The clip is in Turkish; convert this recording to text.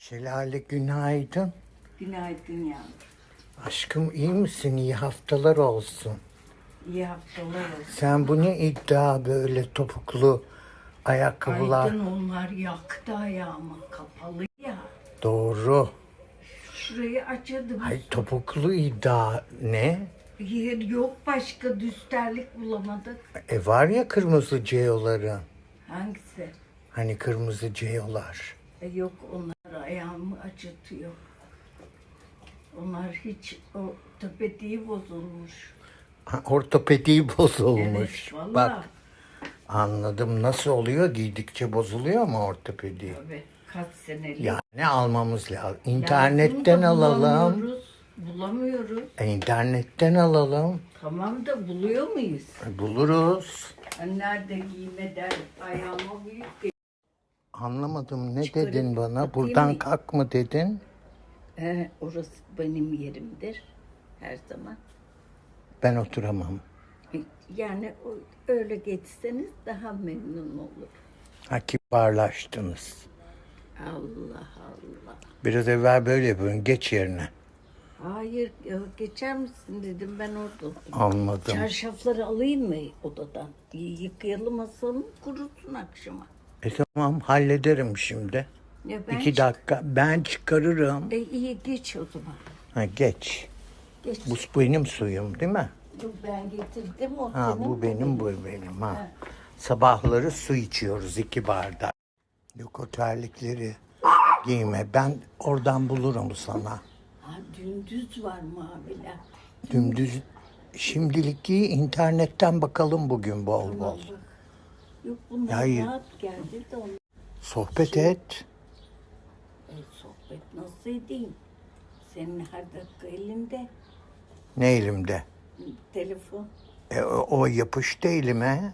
Şelale günaydın. Günaydın yavrum. Aşkım iyi misin? İyi haftalar olsun. İyi haftalar olsun. Sen bu ne iddia böyle topuklu ayakkabılar? Aydın onlar yaktı ayağımı kapalı ya. Doğru. Şurayı açadım. Ay topuklu iddia ne? Yer yok başka düsterlik bulamadık. E var ya kırmızı ceyoları. Hangisi? Hani kırmızı ceyolar. E yok onlar ayağımı acıtıyor. Onlar hiç o bozulmuş. Ortopediği bozulmuş. Evet valla. Bak anladım. Nasıl oluyor? Giydikçe bozuluyor mu ortopedi? Tabii kaç senelik. Ya ne almamız lazım? İnternetten da alalım. Bulamıyoruz. Bulamıyoruz. E, internetten alalım. Tamam da buluyor muyuz? E, buluruz. Ben nerede giymeden ayağıma büyük. Anlamadım. Ne Çıkarıp dedin bana? Buradan mı? kalk mı dedin? He, orası benim yerimdir her zaman. Ben oturamam. Yani o- öyle geçseniz daha memnun olur. Ha kibarlaştınız. Allah Allah. Biraz evvel böyle yapıyorsun. Geç yerine. Hayır geçer misin dedim ben orada. Anladım. Çarşafları alayım mı odadan? Yıkayalım masalım kurusun akşama. E tamam hallederim şimdi. Ya ben İki dakika. Ben çıkarırım. E, iyi geç o zaman. Ha geç. Geç. Bu benim suyum değil mi? Yok, ben getirdim o Ha senin. bu benim bu benim ha. Sabahları su içiyoruz iki bardak. Yok o terlikleri giyme. Ben oradan bulurum sana. Ha, dündüz var maviler. Dümdüz şimdilik giy internetten bakalım bugün bol bol. Yok bunlar Hayır. rahat geldi de onlar. Sohbet et. E, sohbet nasıl edeyim? Senin her dakika elinde Ne elimde? telefon. E, o, o yapıştı elime.